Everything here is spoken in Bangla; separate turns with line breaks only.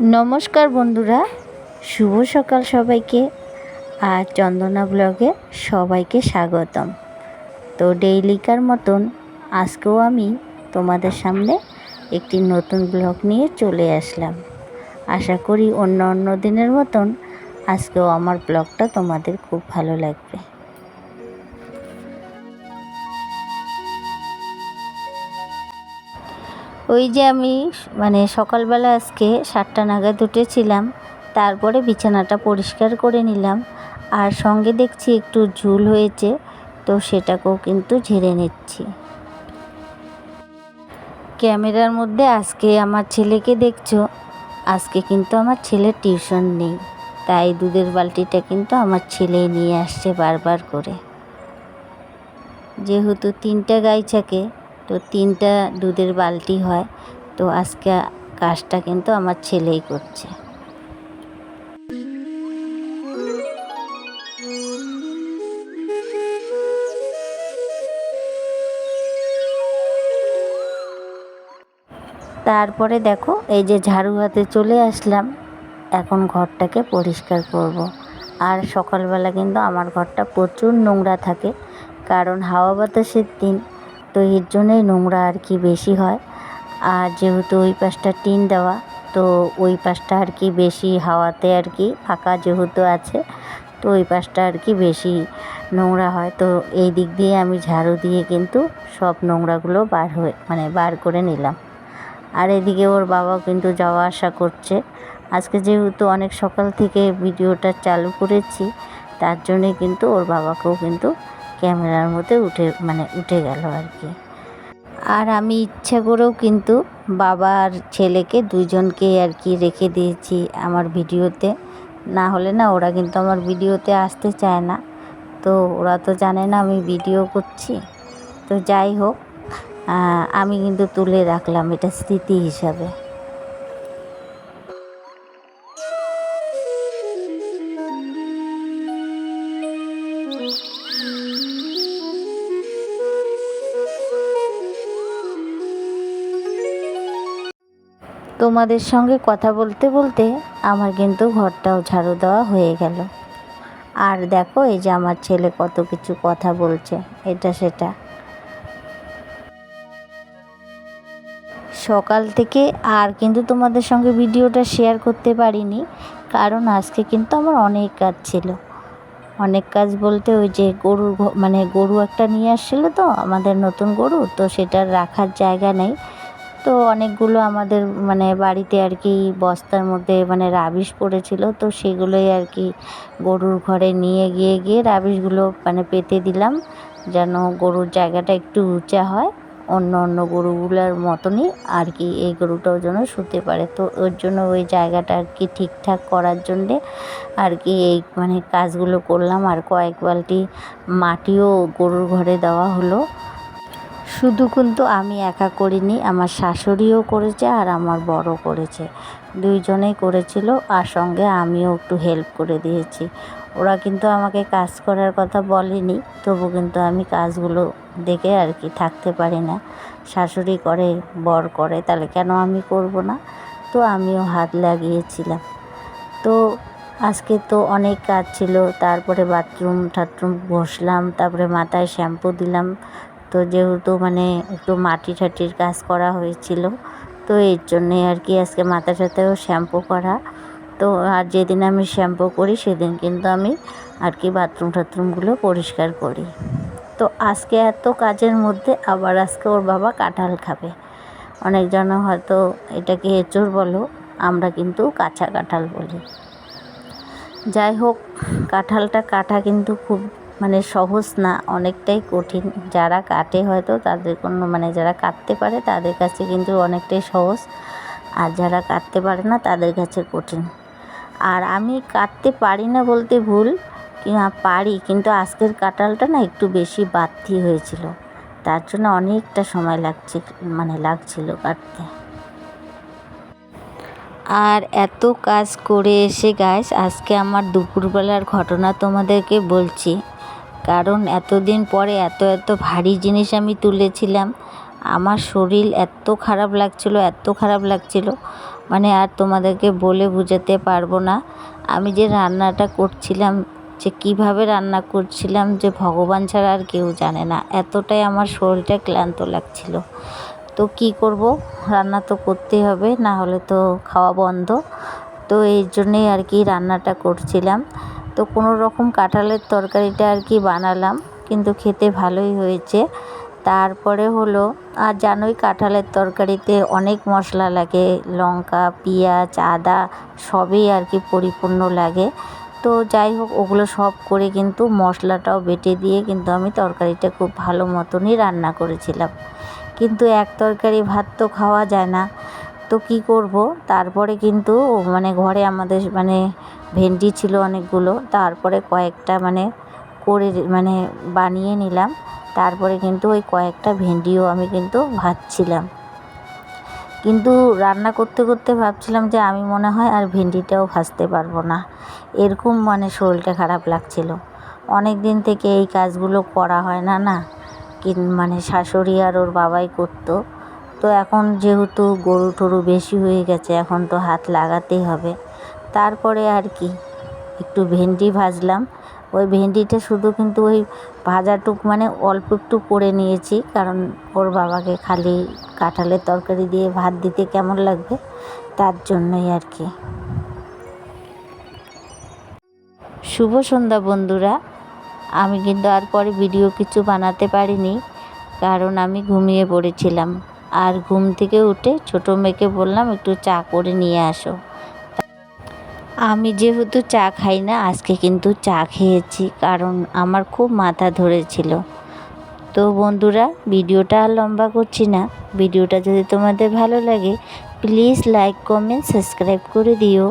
নমস্কার বন্ধুরা, শুভ সকাল সবাইকে। আর চন্দনা ব্লগে সবাইকে স্বাগতম। তো ডেইলিকার মতন আজকেও আমি তোমাদের সামনে একটি নতুন ব্লগ নিয়ে চলে আসলাম। আশা করি অন্য অন্য দিনের মতন আজকেও আমার ব্লগটা তোমাদের খুব ভালো লাগবে। ওই যে আমি মানে সকালবেলা আজকে সাতটা নাগাদ উঠেছিলাম, তারপরে বিছানাটা পরিষ্কার করে নিলাম আর সঙ্গে দেখছি একটু ঝুল হয়েছে, তো সেটাকেও কিন্তু ঝেড়ে নিচ্ছি। ক্যামেরার মধ্যে আজকে আমার ছেলেকে দেখছ, আজকে কিন্তু আমার ছেলের টিউশন নেই, তাই দুধের বালতিটা কিন্তু আমার ছেলেই নিয়ে আসছে বারবার করে। যেহেতু তিনটা গাই থাকে তো তিনটা দুধের বালতি হয়। তো আজকে কাজটা কিন্তু আমার ছেলেই করছে। তারপরে দেখো, এই যে ঝাড়ু হাতে চলে আসলাম। এখন ঘরটাকে পরিষ্কার করব। আর সকালবেলা কিন্তু আমার ঘরটা প্রচুর নোংরা থাকে। কারণ হাওয়া বাতাসের দিন তো এর জন্যই নোংরা আর কি বেশি হয়। আর যেহেতু ওই পাশটা টিন দেওয়া, তো ওই পাশটা আর কি বেশি হাওয়াতে আর কি ফাঁকা যেহেতু আছে, তো ওই পাশটা আর কি বেশি নোংরা হয়। তো এই দিক দিয়ে আমি ঝাড়ু দিয়ে কিন্তু সব নোংরাগুলো বার হয়ে মানে বার করে নিলাম। আর এদিকে ওর বাবাও কিন্তু যাওয়া আসা করছে। আজকে যেহেতু অনেক সকাল থেকে ভিডিওটা চালু করেছি, তার জন্যে কিন্তু ওর বাবাকেও কিন্তু ক্যামেরার মধ্যে উঠে মানে উঠে গেল আর কি। আর আমি ইচ্ছা করেও কিন্তু বাবা আর ছেলেকে দুইজনকে আর কি রেখে দিয়েছি আমার ভিডিওতে। না হলে না ওরা কিন্তু আমার ভিডিওতে আসতে চায় না। তো ওরা তো জানে না আমি ভিডিও করছি। তো যাই হোক আমি কিন্তু তুলে রাখলাম এটা স্মৃতি হিসাবে। তোমাদের সঙ্গে কথা বলতে বলতে আমার কিন্তু ঘরটাও ঝাড়ু দেওয়া হয়ে গেল। আর দেখো, এই যে আমার ছেলে কত কিছু কথা বলছে, এটা সেটা। সকাল থেকে আর কিন্তু তোমাদের সঙ্গে ভিডিওটা শেয়ার করতে পারিনি, কারণ আজকে কিন্তু আমার অনেক কাজ ছিল। অনেক কাজ বলতে ওই যে গরুর মানে গরু একটা নিয়ে আসছিল তো, আমাদের নতুন গরু, তো সেটার রাখার জায়গা নেই। তো অনেকগুলো আমাদের মানে বাড়িতে আর কি বস্তার মধ্যে মানে রাবিশ পড়েছিল, তো সেগুলোই আর কি গরুর ঘরে নিয়ে গিয়ে গিয়ে রাবিশগুলো মানে পেতে দিলাম, যেন গরুর জায়গাটা একটু উঁচা হয়, অন্য অন্য গরুগুলোর মতনই আর কি এই গরুটাও যেন শুতে পারে। তো ওর জন্য ওই জায়গাটা আর কি ঠিকঠাক করার জন্যে আর কি এই মানে কাজগুলো করলাম, আর কয়েক বালতি মাটিও গরুর ঘরে দেওয়া হলো। শুধু কিন্তু আমি একা করিনি, আমার শাশুড়িও করেছে আর আমার বড় করেছে। দুইজনেই করেছিল আর সঙ্গে আমিও একটু হেল্প করে দিয়েছি। ওরা কিন্তু আমাকে কাজ করার কথা বলেনি, তবু কিন্তু আমি কাজগুলো দেখে আর কি থাকতে পারি না। শাশুড়ি করে, বর করে, তাহলে কেন আমি করব না? তো আমিও হাত লাগিয়েছিলাম। তো আজকে তো অনেক কাজ ছিল, তারপরে বাথরুম টাথরুম বসলাম, তারপরে মাথায় শ্যাম্পু দিলাম তো যেহেতু মানে একটু মাটি ঠাটির কাজ করা হয়েছিল, তো এর জন্যে আর কি আজকে মাথা টাতেও শ্যাম্পু করা। তো আর যেদিন আমি শ্যাম্পু করি, সেদিন কিন্তু আমি আর কি বাথরুম টাথরুমগুলো পরিষ্কার করি। তো আজকে এত কাজের মধ্যে আবার আজকে ওর বাবা কাঁঠাল খাবে। অনেকজন হয়তো এটাকে এঁচড় বলো, আমরা কিন্তু কাঁচা কাঁঠাল বলি। যাই হোক, কাঁঠালটা কাটা কিন্তু খুব মানে সহজ না, অনেকটাই কঠিন। যারা কাটে হয়তো তাদের কোনো মানে যারা কাটতে পারে তাদের কাছে কিন্তু অনেকটাই সহজ। আর যারা কাটতে পারে না তাদের কাছে কঠিন। আর আমি কাটতে পারি না বলতে ভুল, কি পারি। কিন্তু আজকের কাঁঠালটা না একটু বেশি বাড়তি হয়েছিল। তার জন্য অনেকটা সময় লাগছে মানে লাগছিল কাটতে। আর এত কাজ করে এসে গাছ আজকে আমার দুপুরবেলার ঘটনা তোমাদেরকে বলছি। কারণ এতদিন পরে এত এত ভারী জিনিস আমি তুলেছিলাম। আমার শরীর এত খারাপ লাগছিল, এত খারাপ লাগছিল। মানে আর তোমাদেরকে বলে বোঝাতে পারব না। আমি যে রান্নাটা করছিলাম, যে কীভাবে রান্না করছিলাম, যে ভগবান ছাড়া আর কেউ জানে না। এতটাই আমার শরীরটা ক্লান্ত লাগছিল। তো কি করব? রান্না তো করতেই হবে, না হলে তো খাওয়া বন্ধ। তো এই জন্যেই আর কি রান্নাটা করছিলাম। তো কোনো রকম কাঁঠালের তরকারিটা আর কি বানালাম, কিন্তু খেতে ভালোই হয়েছে। তারপরে হলো, আর জানোই কাঁঠালের তরকারিতে অনেক মশলা লাগে, লঙ্কা, পেঁয়াজ, আদা, সবই আর কি পরিপূর্ণ লাগে। তো যাই হোক, ওগুলো সব করে কিন্তু মশলাটাও বেটে দিয়ে কিন্তু আমি তরকারিটা খুব ভালো মতনই রান্না করেছিলাম। কিন্তু এক তরকারি ভাত তো খাওয়া যায় না, তো কি করব? তারপরে কিন্তু মানে ঘরে আমাদের মানে ভেন্ডি ছিল অনেকগুলো, তারপরে কয়েকটা মানে করে মানে বানিয়ে নিলাম। তারপরে কিন্তু ওই কয়েকটা ভেন্ডিও আমি কিন্তু ভাজছিলাম। কিন্তু রান্না করতে করতে ভাবছিলাম যে আমি মনে হয় আর ভেন্ডিটাও ভাজতে পারব না। এরকম মানে শরীরটা খারাপ লাগছিল। অনেক দিন থেকে এই কাজগুলো করা হয় না না? কিন মানে শাশুড়ি আর ওর বাবাই করতো। তো এখন যেহেতু গরু টরু বেশি হয়ে গেছে, এখন তো হাত লাগাতেই হবে। তারপরে আর কি, একটু ভেন্ডি ভাজলাম। ওই ভেন্ডিটা শুধু কিন্তু ওই ভাজাটুক মানে অল্প একটু করে নিয়েছি, কারণ ওর বাবাকে খালি কাঁঠালের তরকারি দিয়ে ভাত দিতে কেমন লাগবে, তার জন্যই আর কি। শুভ সন্ধ্যা বন্ধুরা। আমি কিন্তু আর পরে ভিডিও কিছু বানাতে পারিনি, কারণ আমি ঘুমিয়ে পড়েছিলাম। আর ঘুম থেকে উঠে ছোটো মেয়েকে বললাম, একটু চা করে নিয়ে আসো। আমি যেহেতু চা খাই না, আজকে কিন্তু চা খেয়েছি, কারণ আমার খুব মাথা ধরেছিল। তো বন্ধুরা, ভিডিওটা আর লম্বা করছি না। ভিডিওটা যদি তোমাদের ভালো লাগে প্লিজ লাইক কমেন্ট সাবস্ক্রাইব করে দিও।